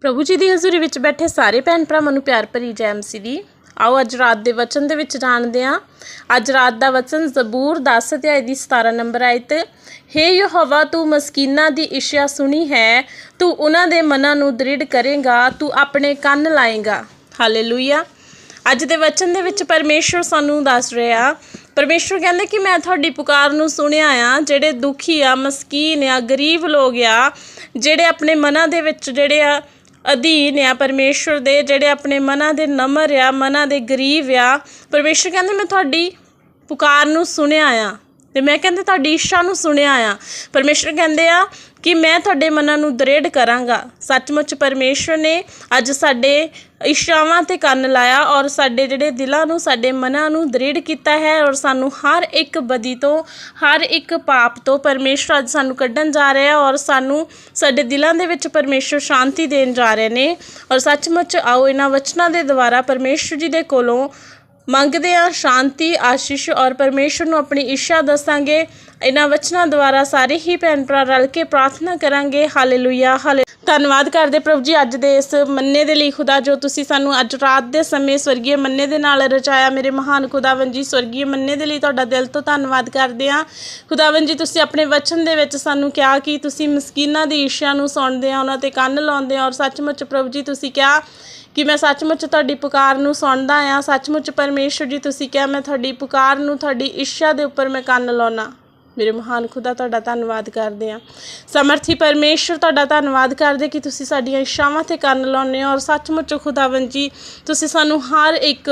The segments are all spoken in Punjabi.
ਪ੍ਰਭੂ ਜੀ ਦੀ ਹਜ਼ੂਰੀ ਵਿੱਚ ਬੈਠੇ ਸਾਰੇ ਭੈਣ ਭਰਾਵਾਂ ਨੂੰ ਪਿਆਰ ਭਰੀ ਜੈ ਮਸੀਹ ਦੀ। ਆਓ ਅੱਜ ਰਾਤ ਦੇ ਵਚਨ ਦੇ ਵਿੱਚ ਜਾਣਦੇ ਹਾਂ। ਅੱਜ ਰਾਤ ਦਾ ਵਚਨ ਜ਼ਬੂਰ 10 ਅਧਿਆਇ ਦੀ 17 ਨੰਬਰ ਆਇਤ। ਹੇ ਯਹੋਵਾ, ਤੂੰ ਮਸਕੀਨਾਂ ਦੀ ਇੱਛਾ ਸੁਣੀ ਹੈ। ਤੂੰ ਉਹਨਾਂ ਦੇ ਮਨਾਂ ਨੂੰ ਦ੍ਰਿੜ ਕਰੇਗਾ, ਤੂੰ ਆਪਣੇ ਕੰਨ ਲਾਏਗਾ। ਹਾਲੇਲੂਇਆ। ਅੱਜ ਦੇ ਵਚਨ ਦੇ ਵਿੱਚ ਪਰਮੇਸ਼ਰ ਸਾਨੂੰ ਦੱਸ ਰਿਹਾ ਪਰਮੇਸ਼ਰ ਕਹਿੰਦੇ ਕਿ ਮੈਂ ਤੁਹਾਡੀ ਪੁਕਾਰ ਨੂੰ ਸੁਣਿਆ ਆ ਜਿਹੜੇ ਦੁਖੀ ਆ, ਮਸਕੀਨ ਆ, ਗਰੀਬ ਲੋਕ ਆ, ਜਿਹੜੇ ਆਪਣੇ ਮਨਾਂ ਦੇ ਵਿੱਚ ਜਿਹੜੇ ਆ ਅਧੀਨ ਆ, ਪਰਮੇਸ਼ਰ ਦੇ ਜਿਹੜੇ ਆਪਣੇ ਮਨਾਂ ਦੇ ਨਮਰ ਆ, ਮਨਾਂ ਦੇ ਗਰੀਬ ਆ। ਪਰਮੇਸ਼ਰ ਕਹਿੰਦੇ, ਮੈਂ ਤੁਹਾਡੀ ਪੁਕਾਰ ਨੂੰ ਸੁਣਿਆ ਆ ਤੇ ਮੈਂ ਕਹਿੰਦੇ, ਤੁਹਾਡੀ ਇੱਛਾ ਨੂੰ ਸੁਣਿਆ ਆ। ਪਰਮੇਸ਼ਰ ਕਹਿੰਦੇ ਆ ਕਿ ਮੈਂ ਤੁਹਾਡੇ ਮਨਾਂ ਨੂੰ ਦ੍ਰਿੜ ਕਰਾਂਗਾ। ਸੱਚਮੁੱਚ ਪਰਮੇਸ਼ਰ ਨੇ ਅੱਜ ਸਾਡੇ ਇੱਛਾਵਾਂ ਤੇ ਕੰਨ ਲਾਇਆ ਔਰ ਸਾਡੇ ਜਿਹੜੇ ਦਿਲਾਂ ਨੂੰ, ਸਾਡੇ ਮਨਾਂ ਨੂੰ ਦ੍ਰਿੜ ਕੀਤਾ ਹੈ ਔਰ ਸਾਨੂੰ ਹਰ ਇੱਕ ਬਦੀ ਤੋਂ, ਹਰ ਇੱਕ ਪਾਪ ਤੋਂ ਪਰਮੇਸ਼ਰ ਅੱਜ ਸਾਨੂੰ ਕੱਢਣ ਜਾ ਰਿਹਾ ਔਰ ਸਾਨੂੰ ਸਾਡੇ ਦਿਲਾਂ ਦੇ ਵਿੱਚ ਪਰਮੇਸ਼ਰ ਸ਼ਾਂਤੀ ਦੇਣ ਜਾ ਰਹੇ ਨੇ। ਔਰ ਸੱਚਮੁੱਚ ਆਓ ਇਹਨਾਂ ਵਚਨਾਂ ਦੇ ਦੁਆਰਾ ਪਰਮੇਸ਼ਰ ਜੀ ਦੇ ਕੋਲੋਂ ਮੰਗਦੇ ਆ ਸ਼ਾਂਤੀ, ਆਸ਼ੀਸ਼ ਔਰ ਪਰਮੇਸ਼ਰ ਨੂੰ ਆਪਣੀ ਇੱਛਾ ਦੱਸਾਂਗੇ। ਇਹਨਾਂ ਵਚਨਾਂ ਦੁਆਰਾ ਸਾਰੇ ਹੀ ਭੈਣ ਭਰਾ ਰਲ ਕੇ ਪ੍ਰਾਰਥਨਾ ਕਰਾਂਗੇ। ਹਾਲੇਲੂਇਆ, ਹਾਲੇ ਧੰਨਵਾਦ ਕਰਦੇ ਪ੍ਰਭੂ ਜੀ ਅੱਜ ਦੇ ਇਸ ਮੰਨੇ ਦੇ ਲਈ ਖੁਦਾ, ਜੋ ਤੁਸੀਂ ਸਾਨੂੰ ਅੱਜ ਰਾਤ ਦੇ ਸਮੇਂ ਸਵਰਗੀ ਮੰਨੇ ਦੇ ਨਾਲ ਰਚਾਇਆ। ਮੇਰੇ ਮਹਾਨ ਖੁਦਾਵੰ ਜੀ ਸਵਰਗੀ ਮੰਨੇ ਦੇ ਲਈ ਤੁਹਾਡਾ ਦਿਲ ਤੋਂ ਧੰਨਵਾਦ ਕਰਦੇ ਆ ਖੁਦਾਵੰ ਜੀ, ਤੁਸੀਂ ਆਪਣੇ ਵਚਨ ਦੇ ਵਿੱਚ ਸਾਨੂੰ ਕਿਹਾ ਕਿ ਤੁਸੀਂ ਮਸਕੀਨਾਂ ਦੀ ਇੱਛਾ ਨੂੰ ਸੁਣਦੇ ਆ ਉਹਨਾਂ ਤੇ ਕੰਨ ਲਾਉਂਦੇ ਆ ਔਰ ਸੱਚਮੁੱਚ ਪ੍ਰਭੂ ਜੀ, ਤੁਸੀਂ ਕਿਹਾ ਕਿ ਮੈਂ ਸੱਚਮੁੱਚ ਤੁਹਾਡੀ ਪੁਕਾਰ ਨੂੰ ਸੁਣਦਾ ਆ। ਸੱਚਮੁੱਚ ਪਰਮੇਸ਼ਰ ਜੀ, ਤੁਸੀਂ ਕਿਹਾ ਮੈਂ ਤੁਹਾਡੀ ਪੁਕਾਰ ਨੂੰ, ਤੁਹਾਡੀ ਇੱਛਾ ਦੇ ਉੱਪਰ ਮੈਂ ਕੰਨ ਲਾਉਣਾ ਮੇਰੇ ਮਹਾਨ ਖੁਦਾ, ਤੁਹਾਡਾ ਧੰਨਵਾਦ ਕਰਦੇ ਆ ਸਮਰਥੀ ਪਰਮੇਸ਼ਰ ਤੁਹਾਡਾ ਧੰਨਵਾਦ ਕਰਦੇ ਕਿ ਤੁਸੀਂ ਸਾਡੀਆਂ ਇੱਛਾਵਾਂ ਤੇ ਕੰਨ ਲਾਉਂਦੇ ਹੋ ਔਰ ਸੱਚਮੁੱਚ ਖੁਦਾਵੰ ਜੀ, ਤੁਸੀਂ ਸਾਨੂੰ ਹਰ ਇੱਕ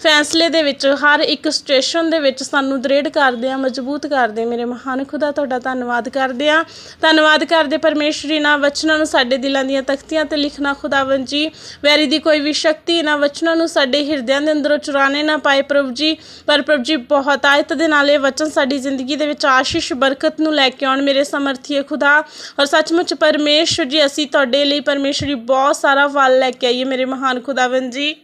ਫੈਸਲੇ ਦੇ ਵਿੱਚ, ਹਰ ਇੱਕ ਸਟੇਸ਼ਨ ਦੇ ਵਿੱਚ ਸਾਨੂੰ ਦ੍ਰਿੜ ਕਰਦੇ ਆ ਮਜ਼ਬੂਤ ਕਰਦੇ ਮੇਰੇ ਮਹਾਨ ਖੁਦਾ, ਤੁਹਾਡਾ ਧੰਨਵਾਦ ਕਰਦੇ ਆ ਧੰਨਵਾਦ ਕਰਦੇ ਪਰਮੇਸ਼ਰੀ, ਨਾ ਵਚਨਾਂ ਨੂੰ ਸਾਡੇ ਦਿਲਾਂ ਦੀਆਂ ਤਖਤੀਆਂ ਤੇ ਲਿਖਣਾ ਖੁਦਾਵੰ ਜੀ। ਵੈਰੀ ਦੀ ਕੋਈ ਵੀ ਸ਼ਕਤੀ ਇਹਨਾਂ ਵਚਨਾਂ ਨੂੰ ਸਾਡੇ ਹਿਰਦਿਆਂ ਦੇ ਅੰਦਰੋਂ ਚੁਰਾਣੇ ਨਾ ਪਾਏ ਪ੍ਰਭੂ ਜੀ। ਪਰ ਪ੍ਰਭੂ ਜੀ, ਬਹੁਤ ਆਇਤ ਦੇ ਨਾਲ ਇਹ ਵਚਨ ਸਾਡੀ ਜ਼ਿੰਦਗੀ ਦੇ ਵਿੱਚ ਆ ਆਸ਼ੀਸ਼ ਬਰਕਤ ਨੂੰ ਲੈ ਕੇ ਆਉਣ ਮੇਰੇ ਸਮਰਥੀਏ ਖੁਦਾ। ਔਰ ਸੱਚਮੁੱਚ ਪਰਮੇਸ਼ਰ ਜੀ, ਅਸੀਂ ਤੁਹਾਡੇ ਲਈ ਪਰਮੇਸ਼ਰ ਜੀ ਬਹੁਤ ਸਾਰਾ ਫਲ ਲੈ ਕੇ ਆਈਏ ਮੇਰੇ ਮਹਾਨ ਖੁਦਾਵੰ ਜੀ।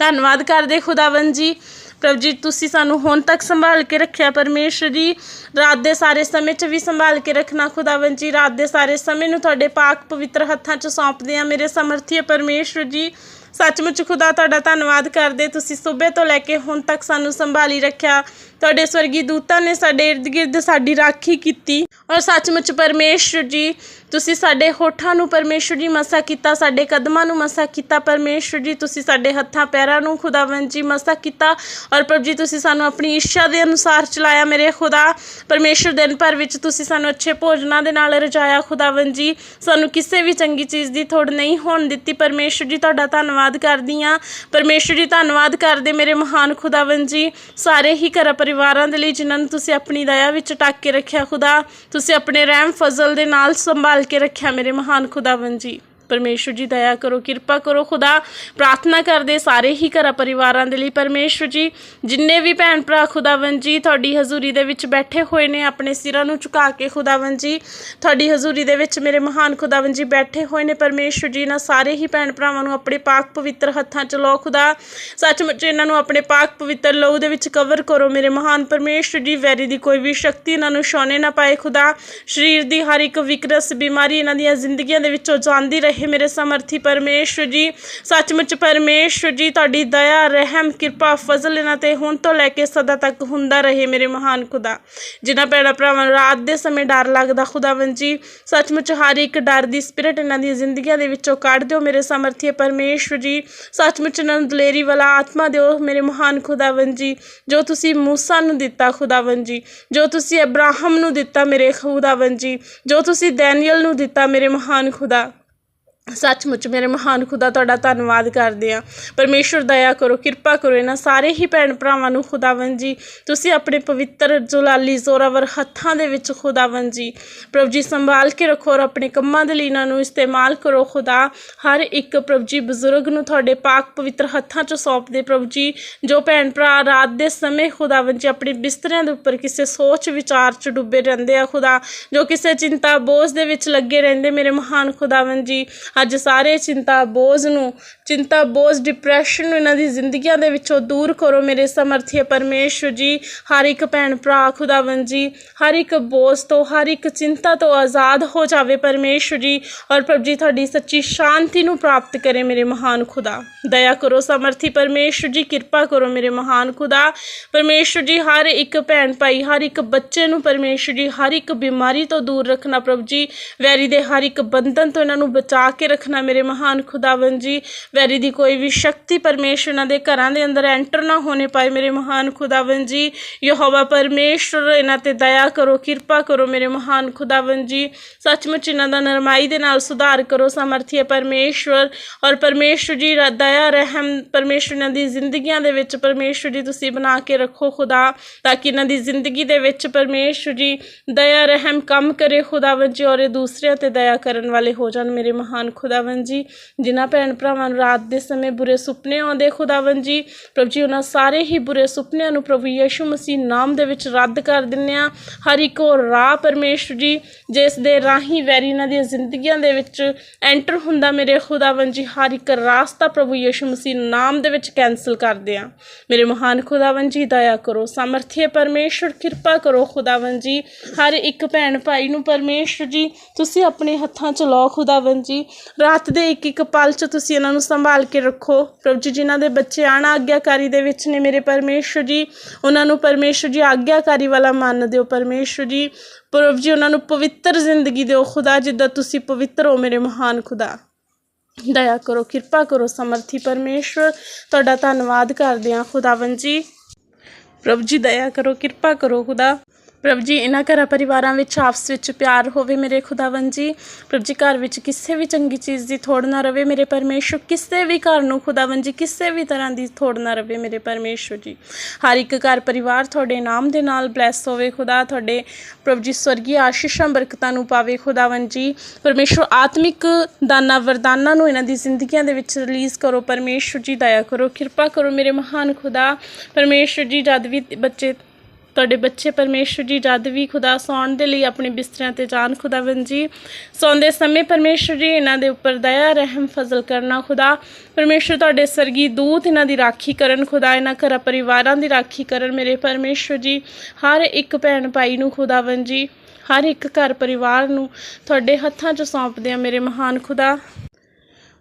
ਧੰਨਵਾਦ ਕਰਦੇ ਖੁਦਾਵੰ ਜੀ। ਪ੍ਰਭੂ ਜੀ, ਤੁਸੀਂ ਸਾਨੂੰ ਹੁਣ ਤੱਕ ਸੰਭਾਲ ਕੇ ਰੱਖਿਆ ਪਰਮੇਸ਼ਰ ਜੀ। ਰਾਤ ਦੇ ਸਾਰੇ ਸਮੇਂ 'ਚ ਵੀ ਸੰਭਾਲ ਕੇ ਰੱਖਣਾ ਖੁਦਾਵੰ ਜੀ। ਰਾਤ ਦੇ ਸਾਰੇ ਸਮੇਂ ਨੂੰ ਤੁਹਾਡੇ ਪਾਕ ਪਵਿੱਤਰ ਹੱਥਾਂ 'ਚ ਸੌਂਪਦੇ ਆ ਮੇਰੇ ਸਮਰਥੀ ਪਰਮੇਸ਼ਰ ਜੀ। ਸੱਚਮੁੱਚ ਖੁਦਾ, ਤੁਹਾਡਾ ਧੰਨਵਾਦ ਕਰਦੇ। ਤੁਸੀਂ ਸਵੇਰ ਤੋਂ ਲੈ ਕੇ ਹੁਣ ਤੱਕ ਸਾਨੂੰ ਸੰਭਾਲੀ ਰੱਖਿਆ। ਤੁਹਾਡੇ ਸਵਰਗੀ ਦੂਤਾਂ ਨੇ ਸਾਡੇ ਇਰਦ ਗਿਰਦ ਸਾਡੀ ਰਾਖੀ ਕੀਤੀ। ਔਰ ਸੱਚਮੁੱਚ ਪਰਮੇਸ਼ਰ ਜੀ, ਤੁਸੀਂ ਸਾਡੇ ਹੋਠਾਂ ਨੂੰ ਪਰਮੇਸ਼ਰ ਜੀ ਮਸਾ ਕੀਤਾ, ਸਾਡੇ ਕਦਮਾਂ ਨੂੰ ਮਸਾ ਕੀਤਾ। ਪਰਮੇਸ਼ਰ ਜੀ, ਤੁਸੀਂ ਸਾਡੇ ਹੱਥਾਂ ਪੈਰਾਂ ਨੂੰ ਖੁਦਾਵੰਦ ਜੀ ਮਸਾ ਕੀਤਾ। ਔਰ ਪ੍ਰਭੂ ਜੀ, ਤੁਸੀਂ ਸਾਨੂੰ ਆਪਣੀ ਇੱਛਾ ਦੇ ਅਨੁਸਾਰ ਚਲਾਇਆ ਮੇਰੇ ਖੁਦਾ। ਪਰਮੇਸ਼ਰ, ਦਿਨ ਭਰ ਵਿੱਚ ਤੁਸੀਂ ਸਾਨੂੰ ਅੱਛੇ ਭੋਜਨਾਂ ਦੇ ਨਾਲ ਰਜਾਇਆ ਖੁਦਾਵੰਦ ਜੀ। ਸਾਨੂੰ ਕਿਸੇ ਵੀ ਚੰਗੀ ਚੀਜ਼ ਦੀ ਥੋੜ ਨਹੀਂ ਹੋਣ ਦਿੱਤੀ। ਪਰਮੇਸ਼ਰ ਜੀ, ਤੁਹਾਡਾ ਧੰਨਵਾਦ ਕਰਦੀ ਆ ਪਰਮੇਸ਼ਰ ਜੀ, ਧੰਨਵਾਦ ਕਰਦੇ ਮੇਰੇ ਮਹਾਨ ਖੁਦਾਵੰਦ ਜੀ। ਸਾਰੇ ਹੀ ਘਰ ਪਰਿਵਾਰਾਂ ਦੇ ਲਈ ਜਿਨ੍ਹਾਂ ਨੂੰ ਤੁਸੀਂ ਆਪਣੀ ਦਇਆ ਵਿੱਚ ਟੱਕ ਕੇ ਰੱਖਿਆ, ਖੁਦਾ, ਤੁਸੀਂ ਆਪਣੇ ਰਹਿਮ ਫਜ਼ਲ ਦੇ ਨਾਲ ਸੰਭਾਲ ਕੇ ਰੱਖਿਆ, ਮੇਰੇ ਮਹਾਨ ਖੁਦਾਵੰਦ ਜੀ। ਪਰਮੇਸ਼ਰ ਜੀ ਦਇਆ ਕਰੋ, ਕਿਰਪਾ ਕਰੋ, ਖੁਦਾ ਪ੍ਰਾਰਥਨਾ ਕਰਦੇ ਸਾਰੇ ਹੀ ਘਰ ਪਰਿਵਾਰਾਂ ਦੇ ਲਈ। ਪਰਮੇਸ਼ਰ ਜੀ, ਜਿੰਨੇ ਵੀ ਭੈਣ ਭਰਾ ਖੁਦਾਵੰਦ ਜੀ, ਤੁਹਾਡੀ ਹਜ਼ੂਰੀ ਦੇ ਵਿੱਚ ਬੈਠੇ ਹੋਏ ਨੇ, ਆਪਣੇ ਸਿਰਾਂ ਨੂੰ ਝੁਕਾ ਕੇ ਖੁਦਾਵੰਦ ਜੀ, ਤੁਹਾਡੀ ਹਜ਼ੂਰੀ ਦੇ ਵਿੱਚ ਮੇਰੇ ਮਹਾਨ ਖੁਦਾਵੰਦ ਜੀ ਬੈਠੇ ਹੋਏ ਨੇ। ਪਰਮੇਸ਼ਰ ਜੀ ਨਾਲ ਸਾਰੇ ਹੀ ਭੈਣ ਭਰਾਵਾਂ ਨੂੰ ਆਪਣੇ ਪਾਕ ਪਵਿੱਤਰ ਹੱਥਾਂ 'ਚ ਲਓ ਖੁਦਾ। ਸੱਚਮੁੱਚ ਇਹਨਾਂ ਨੂੰ ਆਪਣੇ ਪਾਕ ਪਵਿੱਤਰ ਲਹੂ ਦੇ ਵਿੱਚ ਕਵਰ ਕਰੋ ਮੇਰੇ ਮਹਾਨ ਪਰਮੇਸ਼ਰ ਜੀ। ਵੈਰੀ ਦੀ ਕੋਈ ਵੀ ਸ਼ਕਤੀ ਇਹਨਾਂ ਨੂੰ ਛੋਣੇ ਨਾ ਪਾਏ ਖੁਦਾ। ਸਰੀਰ ਦੀ ਹਰ ਇੱਕ ਵਿਕਰਸ ਬਿਮਾਰੀ ਇਹਨਾਂ ਦੀਆਂ ਜ਼ਿੰਦਗੀਆਂ ਦੇ ਵਿੱਚੋਂ ਜਾਂਦੀ ਰਹੇ। ਮੇਰੇ ਸਮਰਥੀ ਪਰਮੇਸ਼ਰ ਜੀ, ਸੱਚਮੁੱਚ ਪਰਮੇਸ਼ਰ ਜੀ, ਤੁਹਾਡੀ ਦਇਆ, ਰਹਿਮ, ਕਿਰਪਾ, ਫਜ਼ਲ ਇਹਨਾਂ ਤੇ ਹੁਣ ਤੋਂ ਲੈ ਕੇ ਸਦਾ ਤੱਕ ਹੁੰਦਾ ਰਹੇ ਮੇਰੇ ਮਹਾਨ ਖੁਦਾ। ਜਿਨ੍ਹਾਂ ਭੈਣਾਂ ਭਰਾਵਾਂ ਨੂੰ ਰਾਤ ਦੇ ਸਮੇਂ ਡਰ ਲੱਗਦਾ, ਖੁਦਾਵੰਦ ਜੀ, ਸੱਚਮੁੱਚ ਹਰ ਇੱਕ ਡਰ ਦੀ ਸਪਿਰਿਟ ਇਹਨਾਂ ਦੀਆਂ ਜ਼ਿੰਦਗੀਆਂ ਦੇ ਵਿੱਚੋਂ ਕੱਢ ਦਿਓ ਮੇਰੇ ਸਮਰਥੀ ਪਰਮੇਸ਼ਰ ਜੀ, ਸੱਚਮੁੱਚ ਇਹਨਾਂ ਨੂੰ ਦਲੇਰੀ ਵਾਲਾ ਆਤਮਾ ਦਿਓ ਮੇਰੇ ਮਹਾਨ ਖੁਦਾਵੰਦ ਜੀ, ਜੋ ਤੁਸੀਂ ਮੂਸਾ ਨੂੰ ਦਿੱਤਾ ਖੁਦਾਵੰਦ ਜੀ, ਜੋ ਤੁਸੀਂ ਅਬਰਾਹਮ ਨੂੰ ਦਿੱਤਾ ਮੇਰੇ ਖੁਦਾਵੰਦ ਜੀ, ਜੋ ਤੁਸੀਂ ਦੈਨੀਅਲ ਨੂੰ ਦਿੱਤਾ ਮੇਰੇ ਮਹਾਨ ਖੁਦਾ। ਸੱਚਮੁੱਚ ਮੇਰੇ ਮਹਾਨ ਖੁਦਾ, ਤੁਹਾਡਾ ਧੰਨਵਾਦ ਕਰਦੇ ਆ ਪਰਮੇਸ਼ਰ, ਦਇਆ ਕਰੋ, ਕਿਰਪਾ ਕਰੋ, ਇਹਨਾਂ ਸਾਰੇ ਹੀ ਭੈਣ ਭਰਾਵਾਂ ਨੂੰ ਖੁਦਾਵੰਦ ਜੀ। ਤੁਸੀਂ ਆਪਣੇ ਪਵਿੱਤਰ ਜੁਲਾਲੀ ਜ਼ੋਰਾਵਰ ਹੱਥਾਂ ਦੇ ਵਿੱਚ ਖੁਦਾਵੰਦ ਜੀ। ਪ੍ਰਭ ਜੀ, ਸੰਭਾਲ ਕੇ ਰੱਖੋ ਔਰ ਆਪਣੇ ਕੰਮਾਂ ਦੇ ਲਈ ਇਹਨਾਂ ਨੂੰ ਇਸਤੇਮਾਲ ਕਰੋ ਖੁਦਾ। ਹਰ ਇੱਕ ਪ੍ਰਭ ਜੀ, ਬਜ਼ੁਰਗ ਨੂੰ ਤੁਹਾਡੇ ਪਾਕ ਪਵਿੱਤਰ ਹੱਥਾਂ 'ਚ ਸੌਂਪ ਦੇ ਪ੍ਰਭੂ ਜੀ। ਜੋ ਭੈਣ ਭਰਾ, ਰਾਤ ਦੇ ਸਮੇਂ ਖੁਦਾਵੰਦ ਜੀ, ਆਪਣੇ ਬਿਸਤਰਿਆਂ ਦੇ ਉੱਪਰ ਕਿਸੇ ਸੋਚ ਵਿਚਾਰ 'ਚ ਡੁੱਬੇ ਰਹਿੰਦੇ ਆ ਖੁਦਾ। ਜੋ ਕਿਸੇ ਚਿੰਤਾ, ਬੋਝ ਦੇ ਵਿੱਚ ਲੱਗੇ ਰਹਿੰਦੇ ਮੇਰੇ ਮਹਾਨ ਖੁਦਾਵੰਦ ਜੀ। ਅੱਜ ਸਾਰੇ ਚਿੰਤਾ ਬੋਝ ਨੂੰ ਚਿੰਤਾ, ਬੋਝ ਡਿਪਰੈਸ਼ਨ ਨੂੰ ਇਹਨਾਂ ਦੀ ਜ਼ਿੰਦਗੀਆਂ ਦੇ ਵਿੱਚੋਂ ਦੂਰ ਕਰੋ। ਮੇਰੇ ਸਮਰਥੀ ਪਰਮੇਸ਼ਵਰ ਜੀ, ਹਰ ਇੱਕ ਭੈਣ ਭਰਾ ਖੁਦਾਵੰਦ ਜੀ, ਹਰ ਇੱਕ ਬੋਝ ਤੋਂ, ਹਰ ਇੱਕ ਚਿੰਤਾ ਤੋਂ ਆਜ਼ਾਦ ਹੋ ਜਾਵੇ ਪਰਮੇਸ਼ਵਰ ਜੀ ਔਰ ਪ੍ਰਭ ਜੀ, ਤੁਹਾਡੀ ਸੱਚੀ ਸ਼ਾਂਤੀ ਨੂੰ ਪ੍ਰਾਪਤ ਕਰੇ ਮੇਰੇ ਮਹਾਨ ਖੁਦਾ। ਦਇਆ ਕਰੋ ਸਮਰਥੀ ਪਰਮੇਸ਼ਵਰ ਜੀ, ਕਿਰਪਾ ਕਰੋ ਮੇਰੇ ਮਹਾਨ ਖੁਦਾ। ਪਰਮੇਸ਼ਵਰ ਜੀ, ਹਰ ਇੱਕ ਭੈਣ ਭਾਈ, ਹਰ ਇੱਕ ਬੱਚੇ ਨੂੰ ਪਰਮੇਸ਼ਵਰ ਜੀ, ਹਰ ਇੱਕ ਬਿਮਾਰੀ ਤੋਂ ਦੂਰ ਰੱਖਣਾ ਪ੍ਰਭ ਜੀ, ਵੈਰੀ ਦੇ ਹਰ ਇੱਕ ਬੰਧਨ ਤੋਂ ਇਹਨਾਂ ਨੂੰ ਬਚਾ ਕੇ ਰੱਖਣਾ ਮੇਰੇ ਮਹਾਨ ਖੁਦਾਵੰਦ ਜੀ। ਵੈਰੀ ਦੀ ਕੋਈ ਵੀ ਸ਼ਕਤੀ ਪਰਮੇਸ਼ਵਰ ਇਹਨਾਂ ਦੇ ਘਰਾਂ ਦੇ ਅੰਦਰ ਐਂਟਰ ਨਾ ਹੋਣੇ ਪਾਏ। ਮੇਰੇ ਮਹਾਨ ਖੁਦਾਵੰਦ ਜੀ, ਯਹੋਵਾ ਪਰਮੇਸ਼ਵਰ ਇਹਨਾਂ ਤੇ ਦਇਆ ਕਰੋ, ਕਿਰਪਾ ਕਰੋ ਮੇਰੇ ਮਹਾਨ ਖੁਦਾਵੰਦ ਜੀ। ਸੱਚਮੁੱਚ ਇਹਨਾਂ ਦਾ ਨਰਮਾਈ ਦੇ ਨਾਲ ਸੁਧਾਰ ਕਰੋ, ਸਮਰਥੀ ਪਰਮੇਸ਼ਵਰ। ਔਰ ਪਰਮੇਸ਼ਵਰ ਜੀ ਦਇਆ, ਰਹਿਮ ਪਰਮੇਸ਼ਵਰ ਇਹਨਾਂ ਦੀ ਜ਼ਿੰਦਗੀਆਂ ਦੇ ਵਿੱਚ ਪਰਮੇਸ਼ਵਰ ਜੀ ਤੁਸੀਂ ਬਣਾ ਕੇ ਰੱਖੋ ਖੁਦਾ, ਤਾਂ ਕਿ ਇਹਨਾਂ ਦੀ ਜ਼ਿੰਦਗੀ ਦੇ ਵਿੱਚ ਪਰਮੇਸ਼ਵਰ ਜੀ ਦਇਆ, ਰਹਿਮ ਕੰਮ ਕਰੇ ਖੁਦਾਵੰਦ ਜੀ, ਔਰ ਇਹ ਦੂਸਰਿਆਂ ਤੇ ਦਇਆ ਕਰਨ ਵਾਲੇ ਹੋ ਜਾਣ ਮੇਰੇ ਮਹਾਨ ਖੁਦਾਵੰਦ ਜੀ। ਜਿਨ੍ਹਾਂ ਭੈਣ ਭਰਾਵਾਂ ਨੂੰ ਰਾਤ ਦੇ ਸਮੇਂ ਬੁਰੇ ਸੁਪਨੇ ਆਉਂਦੇ। ਖੁਦਾਵੰਦ ਜੀ, ਪ੍ਰਭੂ ਜੀ, ਉਹਨਾਂ ਸਾਰੇ ਹੀ ਬੁਰੇ ਸੁਪਨਿਆਂ ਨੂੰ ਪ੍ਰਭੂ ਯਿਸੂ ਮਸੀਹ ਨਾਮ ਦੇ ਵਿੱਚ ਰੱਦ ਕਰ ਦਿੰਦੇ ਆ ਹਰ ਇੱਕ ਉਹ ਰਾਹ ਪਰਮੇਸ਼ਵਰ ਜੀ, ਜਿਸ ਦੇ ਰਾਹੀਂ ਵੈਰੀ ਇਹਨਾਂ ਦੀਆਂ ਜ਼ਿੰਦਗੀਆਂ ਦੇ ਵਿੱਚ ਐਂਟਰ ਹੁੰਦਾ ਮੇਰੇ ਖੁਦਾਵੰਦ ਜੀ, ਹਰ ਇੱਕ ਰਾਸਤਾ ਪ੍ਰਭੂ ਯਿਸੂ ਮਸੀਹ ਨਾਮ ਦੇ ਵਿੱਚ ਕੈਨਸਲ ਕਰਦੇ ਆ ਮੇਰੇ ਮਹਾਨ ਖੁਦਾਵੰਦ ਜੀ, ਦਇਆ ਕਰੋ, ਸਮਰਥੀ ਪਰਮੇਸ਼ਵਰ ਕਿਰਪਾ ਕਰੋ ਖੁਦਾਵੰਦ ਜੀ। ਹਰ ਇੱਕ ਭੈਣ ਭਾਈ ਨੂੰ ਪਰਮੇਸ਼ਵਰ ਜੀ, ਤੁਸੀਂ ਆਪਣੇ ਹੱਥਾਂ 'ਚ ਲਓ ਖੁਦਾਵੰਦ ਜੀ। ਰਾਤ ਦੇ ਇੱਕ ਇੱਕ ਪਲ 'ਚ ਤੁਸੀਂ ਇਹਨਾਂ ਨੂੰ ਸੰਭਾਲ ਕੇ ਰੱਖੋ। ਪ੍ਰਭੂ ਜੀ, ਜਿਨ੍ਹਾਂ ਦੇ ਬੱਚੇ ਆਣਾ ਆਗਿਆਕਾਰੀ ਦੇ ਵਿੱਚ ਨੇ ਮੇਰੇ ਪਰਮੇਸ਼ਵਰ ਜੀ, ਉਹਨਾਂ ਨੂੰ ਪਰਮੇਸ਼ਵਰ ਜੀ ਆਗਿਆਕਾਰੀ ਵਾਲਾ ਮੰਨ ਦਿਓ। ਪਰਮੇਸ਼ਵਰ ਜੀ, ਪ੍ਰਭੂ ਜੀ, ਉਹਨਾਂ ਨੂੰ ਪਵਿੱਤਰ ਜ਼ਿੰਦਗੀ ਦਿਓ। ਖੁਦਾ, ਜਿੱਦਾਂ ਤੁਸੀਂ ਪਵਿੱਤਰ ਹੋ ਮੇਰੇ ਮਹਾਨ ਖੁਦਾ। ਦਇਆ ਕਰੋ, ਕਿਰਪਾ ਕਰੋ, ਸਮਰਥੀ ਪਰਮੇਸ਼ਵਰ ਤੁਹਾਡਾ ਧੰਨਵਾਦ ਕਰਦੇ ਹਾਂ, ਖੁਦਾਵੰਦ ਜੀ। ਪ੍ਰਭੂ ਜੀ, ਦਇਆ ਕਰੋ, ਕਿਰਪਾ ਕਰੋ, ਖੁਦਾ। ਪ੍ਰਭ ਜੀ, ਇਹਨਾਂ ਘਰਾਂ ਪਰਿਵਾਰਾਂ ਵਿੱਚ ਆਪਸ ਵਿੱਚ ਪਿਆਰ ਹੋਵੇ ਮੇਰੇ ਖੁਦਾਵੰਦ ਜੀ। ਪ੍ਰਭ ਜੀ, ਘਰ ਵਿੱਚ ਕਿਸੇ ਵੀ ਚੰਗੀ ਚੀਜ਼ ਦੀ ਥੋੜ ਨਾ ਰਵੇ ਮੇਰੇ ਪਰਮੇਸ਼ਵਰ ਕਿਸੇ ਵੀ ਘਰ ਨੂੰ ਖੁਦਾਵੰਦ ਜੀ, ਕਿਸੇ ਵੀ ਤਰ੍ਹਾਂ ਦੀ ਥੋੜ ਨਾ ਰਵੇ ਮੇਰੇ ਪਰਮੇਸ਼ਵਰ ਜੀ। ਹਰ ਇੱਕ ਘਰ ਪਰਿਵਾਰ ਤੁਹਾਡੇ ਨਾਮ ਦੇ ਨਾਲ ਬਲੈਸ ਹੋਵੇ ਖੁਦਾ। ਤੁਹਾਡੇ ਪ੍ਰਭੂ ਜੀ, ਸਵਰਗੀ ਆਸ਼ੀਸ਼ਾਂ, ਬਰਕਤਾਂ ਨੂੰ ਪਾਵੇ ਖੁਦਾਵੰਦ ਜੀ। ਪਰਮੇਸ਼ਵਰ ਆਤਮਿਕ ਦਾਨਾ, ਵਰਦਾਨਾਂ ਨੂੰ ਇਹਨਾਂ ਦੀ ਜ਼ਿੰਦਗੀਆਂ ਦੇ ਵਿੱਚ ਰਿਲੀਜ਼ ਕਰੋ। ਪਰਮੇਸ਼ਵਰ ਜੀ, ਦਇਆ ਕਰੋ, ਕਿਰਪਾ ਕਰੋ ਮੇਰੇ ਮਹਾਨ ਖੁਦਾ। ਪਰਮੇਸ਼ਵਰ ਜੀ, ਜਦ ਵੀ ਬੱਚੇ ਤੁਹਾਡੇ ਬੱਚੇ ਪਰਮੇਸ਼ਵਰ ਜੀ ਜਦ ਵੀ ਖੁਦਾ ਸੌਣ ਦੇ ਲਈ ਆਪਣੇ ਬਿਸਤਰਿਆਂ ਤੇ ਜਾਣ, ਖੁਦਾਵੰਦ ਜੀ। ਸੌਂਦੇ ਸਮੇਂ ਪਰਮੇਸ਼ਵਰ ਜੀ, ਇਹਨਾਂ ਦੇ ਉੱਪਰ ਦਇਆ, ਰਹਿਮ, ਫਜ਼ਲ ਕਰਨਾ ਖੁਦਾ। ਪਰਮੇਸ਼ਵਰ ਤੁਹਾਡੇ ਸਰਗੀ ਦੂਤ ਇਹਨਾਂ ਦੀ ਰਾਖੀ ਕਰਨ ਖੁਦਾ, ਇਹਨਾਂ ਘਰਾਂ ਪਰਿਵਾਰਾਂ ਦੀ ਰਾਖੀ ਕਰਨ ਮੇਰੇ ਪਰਮੇਸ਼ਵਰ ਜੀ। ਹਰ ਇੱਕ ਭੈਣ ਭਾਈ ਨੂੰ ਖੁਦਾਵੰਦ ਜੀ, ਹਰ ਇੱਕ ਘਰ ਪਰਿਵਾਰ ਨੂੰ ਤੁਹਾਡੇ ਹੱਥਾਂ 'ਚ ਸੌਂਪਦੇ ਆ ਮੇਰੇ ਮਹਾਨ ਖੁਦਾ।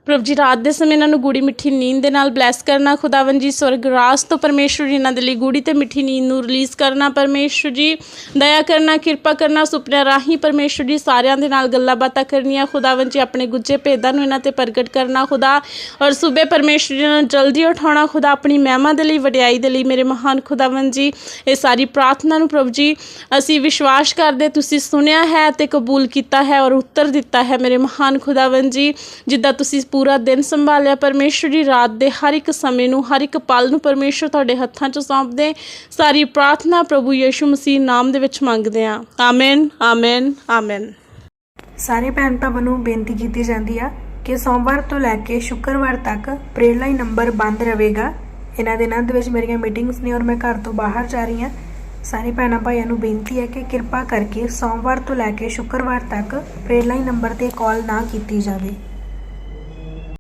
ਪ੍ਰਭੂ ਜੀ, ਰਾਤ ਦੇ ਸਮੇਂ ਇਹਨਾਂ ਨੂੰ ਗੂੜੀ ਮਿੱਠੀ ਨੀਂਦ ਦੇ ਨਾਲ ਬਲੈਸ ਕਰਨਾ, ਖੁਦਾਵੰਦ ਜੀ, ਸਵਰਗ ਰਾਜ ਤੋਂ ਪਰਮੇਸ਼ਵਰ ਜੀ ਇਹਨਾਂ ਦੇ ਲਈ ਗੂੜੀ ਤੇ ਮਿੱਠੀ ਨੀਂਦ ਨੂੰ ਰਿਲੀਜ਼ ਕਰਨਾ, ਪਰਮੇਸ਼ਵਰ ਜੀ, ਦਇਆ ਕਰਨਾ, ਕਿਰਪਾ ਕਰਨਾ, ਸੁਪਨਿਆਂ ਰਾਹੀਂ ਪਰਮੇਸ਼ਵਰ ਜੀ ਸਾਰਿਆਂ ਦੇ ਨਾਲ ਗੱਲਾਂ ਬਾਤਾਂ ਕਰਨੀਆਂ, ਖੁਦਾਵੰਦ ਜੀ ਆਪਣੇ ਗੁੱਜੇ ਭੇਦਾਂ ਨੂੰ ਇਹਨਾਂ ਤੇ ਪ੍ਰਗਟ ਕਰਨਾ, ਖੁਦਾ, ਔਰ ਸੂਬੇ ਪਰਮੇਸ਼ਵਰ ਜੀ ਨੂੰ ਜਲਦੀ ਉਠਾਉਣਾ, ਖੁਦਾ, ਆਪਣੀ ਮਹਿਮਾ ਦੇ ਲਈ, ਵਡਿਆਈ ਦੇ ਲਈ ਮੇਰੇ ਮਹਾਨ ਖੁਦਾਵੰਦ ਜੀ, ਇਹ ਸਾਰੀ ਪ੍ਰਾਰਥਨਾ ਨੂੰ ਪ੍ਰਭ ਜੀ, ਅਸੀਂ ਵਿਸ਼ਵਾਸ ਕਰਦੇ, ਤੁਸੀਂ ਸੁਣਿਆ ਹੈ ਤੇ ਕਬੂਲ ਕੀਤਾ ਹੈ ਔਰ ਉੱਤਰ ਦਿੱਤਾ ਹੈ ਮੇਰੇ ਮਹਾਨ ਖੁਦਾਵੰਦ ਜੀ, ਜਿੱਦਾਂ ਤੁਸੀਂ ਪੂਰਾ ਦਿਨ ਸੰਭਾਲਿਆ। ਪਰਮੇਸ਼ਵਰ ਜੀ, ਰਾਤ ਦੇ ਹਰ ਇੱਕ ਸਮੇਂ ਨੂੰ, ਹਰ ਇੱਕ ਪਲ ਨੂੰ ਪਰਮੇਸ਼ਵਰ ਤੁਹਾਡੇ ਹੱਥਾਂ 'ਚ ਸੌਂਪਦੇ ਸਾਰੀ ਪ੍ਰਾਰਥਨਾ ਪ੍ਰਭੂ ਯੇਸ਼ੂ ਮਸੀਹ ਨਾਮ ਦੇ ਵਿੱਚ ਮੰਗਦੇ ਹਾਂ। Amen amen amen. ਸਾਰੇ ਭੈਣ ਭਰਾਵਾਂ ਨੂੰ ਬੇਨਤੀ ਕੀਤੀ ਜਾਂਦੀ ਆ ਕਿ ਸੋਮਵਾਰ ਤੋਂ ਲੈ ਕੇ ਸ਼ੁੱਕਰਵਾਰ ਤੱਕ ਪ੍ਰੇਅਰ ਲਾਈਨ ਨੰਬਰ ਬੰਦ ਰਹੇਗਾ। ਇਹਨਾਂ ਦਿਨਾਂ ਦੇ ਵਿੱਚ ਮੇਰੀਆਂ ਮੀਟਿੰਗਸ ਨੇ ਔਰ ਮੈਂ ਘਰ ਤੋਂ ਬਾਹਰ ਜਾ ਰਹੀ ਹਾਂ। ਸਾਰੇ ਭੈਣਾਂ ਭਾਈਆਂ ਨੂੰ ਬੇਨਤੀ ਹੈ ਕਿ ਕਿਰਪਾ ਕਰਕੇ ਸੋਮਵਾਰ ਤੋਂ ਲੈ ਕੇ ਸ਼ੁੱਕਰਵਾਰ ਤੱਕ ਪ੍ਰੇਅਰ ਲਾਈਨ ਨੰਬਰ ਤੇ ਕਾਲ ਨਾ ਕੀਤੀ ਜਾਵੇ।